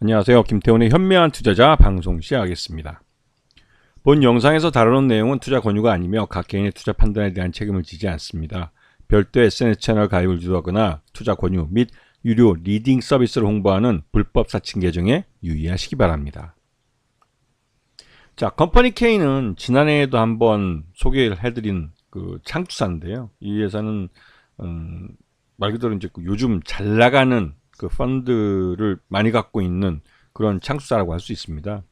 안녕하세요. 김태훈의 현명한 투자자 방송 시작하겠습니다. 본 영상에서 다루는 내용은 투자 권유가 아니며 각 개인의 투자 판단에 대한 책임을 지지 않습니다. 별도 SNS 채널 가입을 유도하거나 투자 권유 및 유료 리딩 서비스를 홍보하는 불법 사칭 계정에 유의하시기 바랍니다. 자, 컴퍼니 K는 지난해에도 한번 소개를 해드린 그 창투사인데요. 이 회사는 음, 말 그대로 이제 그 요즘 잘 나가는 그 펀드를 많이 갖고 있는 그런 창수사라고 할 수 있습니다.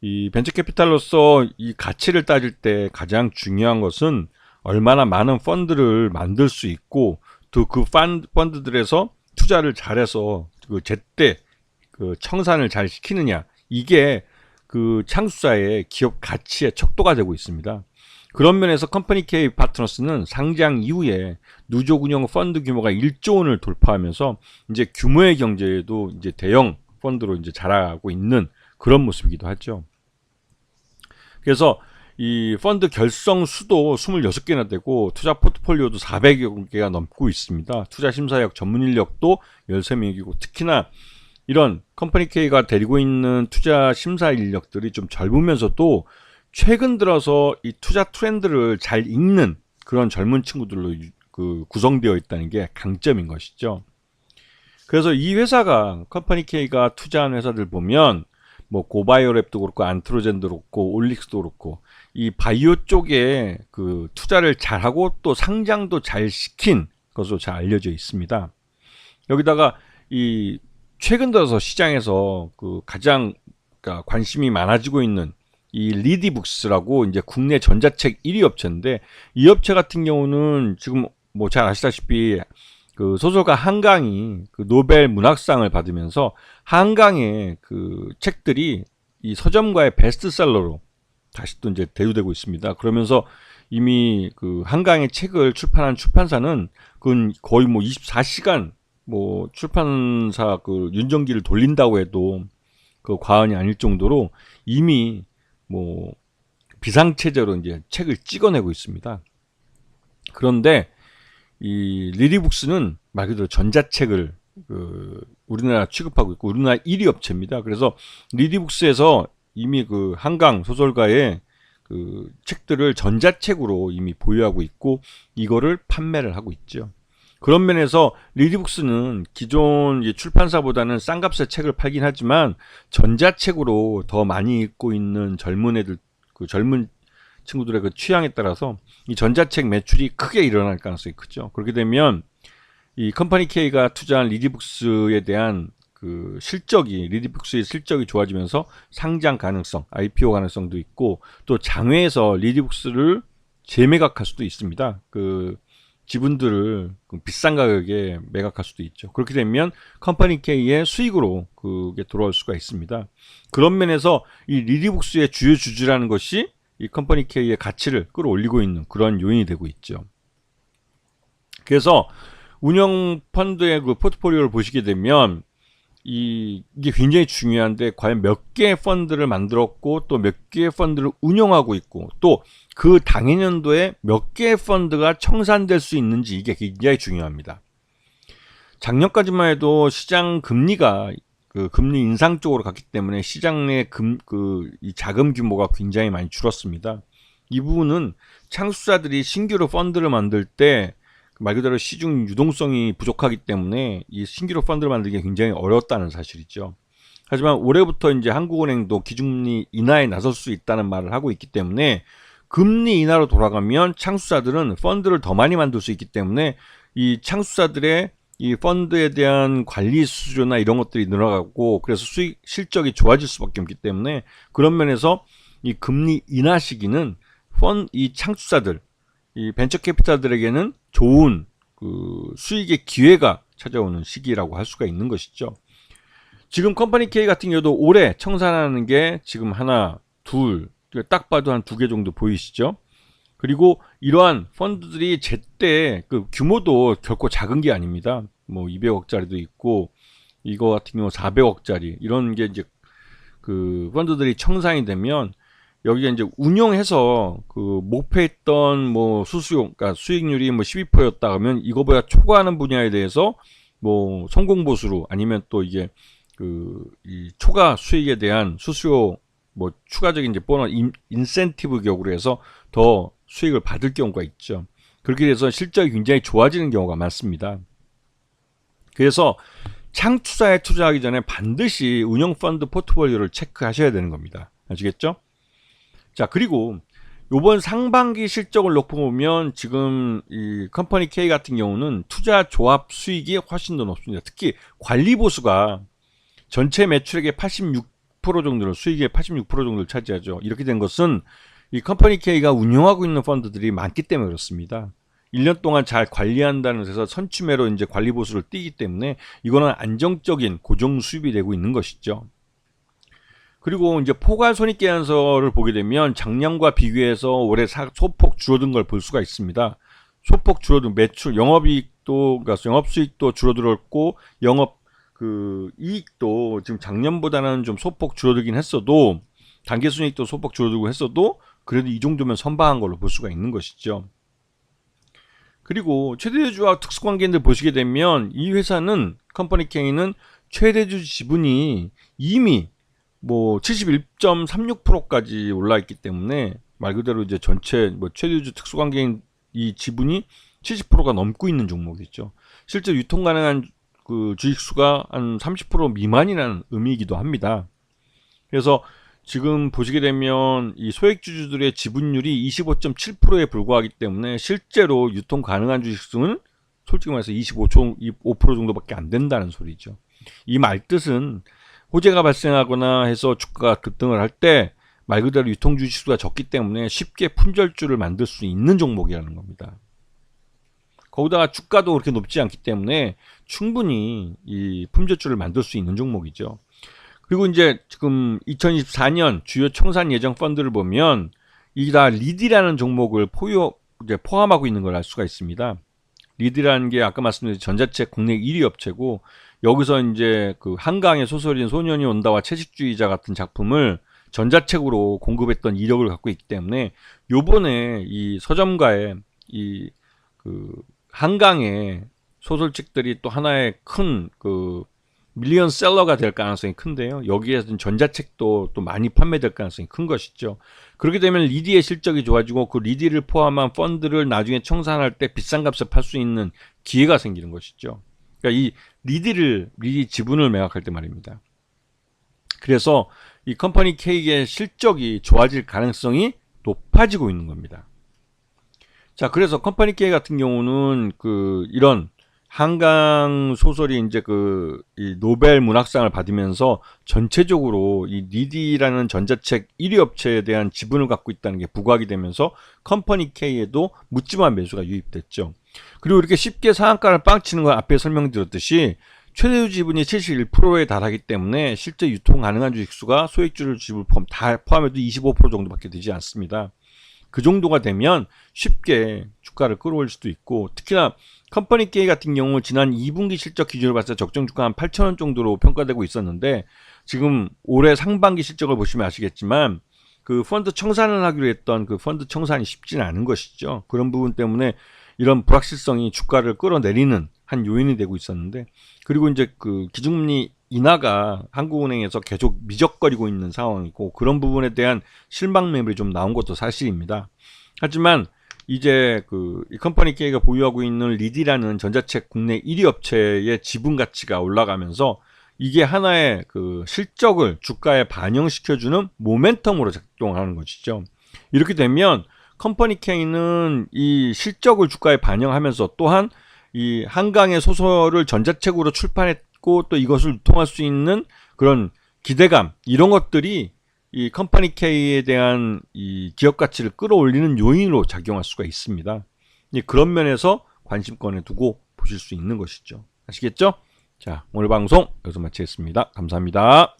이 벤처 캐피탈로서 이 가치를 따질 때 가장 중요한 것은 얼마나 많은 펀드를 만들 수 있고 또 그 펀드들에서 투자를 잘해서 그 제때 그 청산을 잘 시키느냐 이게 그 창수사의 기업 가치의 척도가 되고 있습니다. 그런 면에서 컴퍼니 K 파트너스는 상장 이후에 누적 운영 펀드 규모가 1조 원을 돌파하면서 이제 규모의 경제에도 이제 대형 펀드로 이제 자라고 있는 그런 모습이기도 하죠. 그래서 이 펀드 결성 수도 26개나 되고 투자 포트폴리오도 400여 개가 넘고 있습니다. 투자 심사역 전문 인력도 13명이고 특히나 이런 컴퍼니 K가 데리고 있는 투자 심사 인력들이 좀 젊으면서도 최근 들어서 이 투자 트렌드를 잘 읽는 그런 젊은 친구들로 그 구성되어 있다는 게 강점인 것이죠. 그래서 이 회사가 컴퍼니 K가 투자한 회사들 보면 뭐 고바이오랩도 그렇고 안트로젠도 그렇고 올릭스도 그렇고 이 바이오 쪽에 그 투자를 잘하고 또 상장도 잘 시킨 것으로 잘 알려져 있습니다. 여기다가 이 최근 들어서 시장에서 그 가장 그러니까 관심이 많아지고 있는 이 리디북스라고 이제 국내 전자책 1위 업체인데 이 업체 같은 경우는 지금 뭐 잘 아시다시피 그 소설가 한강이 그 노벨 문학상을 받으면서 한강의 그 책들이 이 서점가의 베스트셀러로 다시 또 이제 대두되고 있습니다. 그러면서 이미 그 한강의 책을 출판한 출판사는 그건 거의 뭐 24시간 뭐 출판사 그 윤정기를 돌린다고 해도 그 과언이 아닐 정도로 이미 뭐 비상체제로 이제 책을 찍어내고 있습니다. 그런데 이 리리북스는 말 그대로 전자책을 그 우리나라 취급하고 있고 우리나라 1위 업체입니다. 그래서 리리북스에서 이미 그 한강 소설가의 그 책들을 전자책으로 이미 보유하고 있고 이거를 판매를 하고 있죠. 그런 면에서 리디북스는 기존 출판사보다는 싼 값에 책을 팔긴 하지만 전자책으로 더 많이 읽고 있는 젊은 애들 그 젊은 친구들의 그 취향에 따라서 이 전자책 매출이 크게 일어날 가능성이 크죠. 그렇게 되면 이 컴퍼니 K가 투자한 리디북스에 대한 그 실적이 리디북스의 실적이 좋아지면서 상장 가능성, IPO 가능성도 있고 또 장외에서 리디북스를 재매각할 수도 있습니다. 그 지분들을 그 비싼 가격에 매각할 수도 있죠. 그렇게 되면 컴퍼니 K의 수익으로 그게 돌아올 수가 있습니다. 그런 면에서 이 리디북스의 주요 주주라는 것이 이 컴퍼니 K의 가치를 끌어올리고 있는 그런 요인이 되고 있죠. 그래서 운영 펀드의 그 포트폴리오를 보시게 되면 이, 이게 굉장히 중요한데 과연 몇 개의 펀드를 만들었고 또 몇 개의 펀드를 운영하고 있고 또 그 당해년도에 몇 개의 펀드가 청산될 수 있는지 이게 굉장히 중요합니다. 작년까지만 해도 시장 금리가 그 금리 인상 쪽으로 갔기 때문에 시장 내 금 그 이 자금 규모가 굉장히 많이 줄었습니다. 이 부분은 창수자들이 신규로 펀드를 만들 때 말 그대로 시중 유동성이 부족하기 때문에 이 신규로 펀드를 만들기 굉장히 어렵다는 사실이죠. 하지만 올해부터 이제 한국은행도 기준금리 인하에 나설 수 있다는 말을 하고 있기 때문에 금리 인하로 돌아가면 창수자들은 펀드를 더 많이 만들 수 있기 때문에 이 창수자들의 이 펀드에 대한 관리 수수료나 이런 것들이 늘어가고 그래서 수익 실적이 좋아질 수밖에 없기 때문에 그런 면에서 이 금리 인하 시기는 펀 이 창수자들 이 벤처 캐피탈들에게는 좋은 그 수익의 기회가 찾아오는 시기라고 할 수가 있는 것이죠. 지금 컴퍼니 K 같은 경우도 올해 청산하는 게 지금 하나, 둘, 딱 봐도 한 두 개 정도 보이시죠? 그리고 이러한 펀드들이 제때 그 규모도 결코 작은 게 아닙니다. 뭐 200억짜리도 있고 이거 같은 경우 400억짜리 이런 게 이제 그 펀드들이 청산이 되면 여기가 이제 운용해서 그 목표했던 뭐 수수용, 그러니까 수익률이 뭐 12%였다 하면 이거보다 초과하는 분야에 대해서 뭐 성공 보수로 아니면 또 이게 그 이 초과 수익에 대한 수수료 뭐 추가적인 이제 보너 인, 인센티브 격으로 해서 더 수익을 받을 경우가 있죠. 그렇게 돼서 실적이 굉장히 좋아지는 경우가 많습니다. 그래서 창 투자에 투자하기 전에 반드시 운영 펀드 포트폴리오를 체크하셔야 되는 겁니다. 아시겠죠? 자, 그리고 요번 상반기 실적을 놓고 보면 지금 이 컴퍼니 K 같은 경우는 투자 조합 수익이 훨씬 더 높습니다. 특히 관리 보수가 전체 매출액의 86% 정도를 수익의 86% 정도를 차지하죠. 이렇게 된 것은 이 컴퍼니 K가 운영하고 있는 펀드들이 많기 때문에 그렇습니다. 1년 동안 잘 관리한다는 데서 선취매로 이제 관리 보수를 띄기 때문에 이거는 안정적인 고정 수입이 되고 있는 것이죠. 그리고 이제 포괄 손익계산서를 보게 되면 작년과 비교해서 올해 사, 소폭 줄어든 걸 볼 수가 있습니다. 소폭 줄어든 매출, 영업이익도, 그러니까 영업수익도 줄어들었고 영업 그 이익도 지금 작년보다는 좀 소폭 줄어들긴 했어도 단계 순이익도 소폭 줄어들고 했어도 그래도 이 정도면 선방한 걸로 볼 수가 있는 것이죠. 그리고 최대주와 특수관계인들 보시게 되면 이 회사는 컴퍼니 K는 최대주 지분이 이미 뭐 71.36%까지 올라 있기 때문에 말 그대로 이제 전체 뭐 최대주 특수관계인 이 지분이 70%가 넘고 있는 종목이죠. 실제 유통 가능한 그 주식 수가 한 30% 미만이라는 의미이기도 합니다. 그래서 지금 보시게 되면 이 소액주주들의 지분율이 25.7%에 불과하기 때문에 실제로 유통 가능한 주식 수는 솔직히 말해서 25% 5% 정도밖에 안 된다는 소리죠. 이 말 뜻은 호재가 발생하거나 해서 주가가 급등을 할 때 말 그대로 유통 주식 수가 적기 때문에 쉽게 품절주를 만들 수 있는 종목이라는 겁니다. 거기다가 주가도 그렇게 높지 않기 때문에 충분히 이 품절주를 만들 수 있는 종목이죠. 그리고 이제 지금 2024년 주요 청산 예정 펀드를 보면 이게 다 리디라는 종목을 포함하고 있는 걸 알 수가 있습니다. 리드라는 게 아까 말씀드린 전자책 국내 1위 업체고 여기서 이제 그 한강의 소설인 소년이 온다와 채식주의자 같은 작품을 전자책으로 공급했던 이력을 갖고 있기 때문에 요번에 이 서점가의 이그 한강의 소설책들이 또 하나의 큰그 밀리언 셀러가 될 가능성이 큰데요. 여기에서 전자책도 또 많이 판매될 가능성이 큰 것이죠. 그렇게 되면 리디의 실적이 좋아지고 그 리디를 포함한 펀드를 나중에 청산할 때 비싼 값에 팔 수 있는 기회가 생기는 것이죠. 그러니까 이 리디를 리디 지분을 매각할 때 말입니다. 그래서 이 컴퍼니 K의 실적이 좋아질 가능성이 높아지고 있는 겁니다. 자, 그래서 컴퍼니 K 같은 경우는 그 이런 한강 소설이 이제 그이 노벨 문학상을 받으면서 전체적으로 이 니디라는 전자책 1위 업체에 대한 지분을 갖고 있다는 게 부각이 되면서 컴퍼니 K에도 묻지마 매수가 유입됐죠. 그리고 이렇게 쉽게 상한가를 빵치는 건 앞에 설명드렸듯이 최대주 지분이 71%에 달하기 때문에 실제 유통 가능한 주식수가 소액주를 지분 포함 다 포함해도 25% 정도밖에 되지 않습니다. 그 정도가 되면 쉽게 주가를 끌어올릴 수도 있고 특히나 컴퍼니 K 같은 경우 지난 2분기 실적 기준으로 봤을 때 적정 주가 한 8천원 정도로 평가되고 있었는데 지금 올해 상반기 실적을 보시면 아시겠지만 그 펀드 청산을 하기로 했던 그 펀드 청산이 쉽지는 않은 것이죠. 그런 부분 때문에 이런 불확실성이 주가를 끌어내리는 한 요인이 되고 있었는데 그리고 이제 그 기준금리 인하가 한국은행에서 계속 미적거리고 있는 상황이고 그런 부분에 대한 실망 매물이 좀 나온 것도 사실입니다. 하지만 이제 그 이 컴퍼니 K가 보유하고 있는 리디라는 전자책 국내 1위 업체의 지분 가치가 올라가면서 이게 하나의 그 실적을 주가에 반영시켜주는 모멘텀으로 작동하는 것이죠. 이렇게 되면 컴퍼니 K는 이 실적을 주가에 반영하면서 또한 이 한강의 소설을 전자책으로 출판했 고 또 이것을 유통할 수 있는 그런 기대감 이런 것들이 이 컴퍼니 K에 대한 이 기업 가치를 끌어올리는 요인으로 작용할 수가 있습니다. 그런 면에서 관심권에 두고 보실 수 있는 것이죠. 아시겠죠? 자, 오늘 방송 여기서 마치겠습니다. 감사합니다.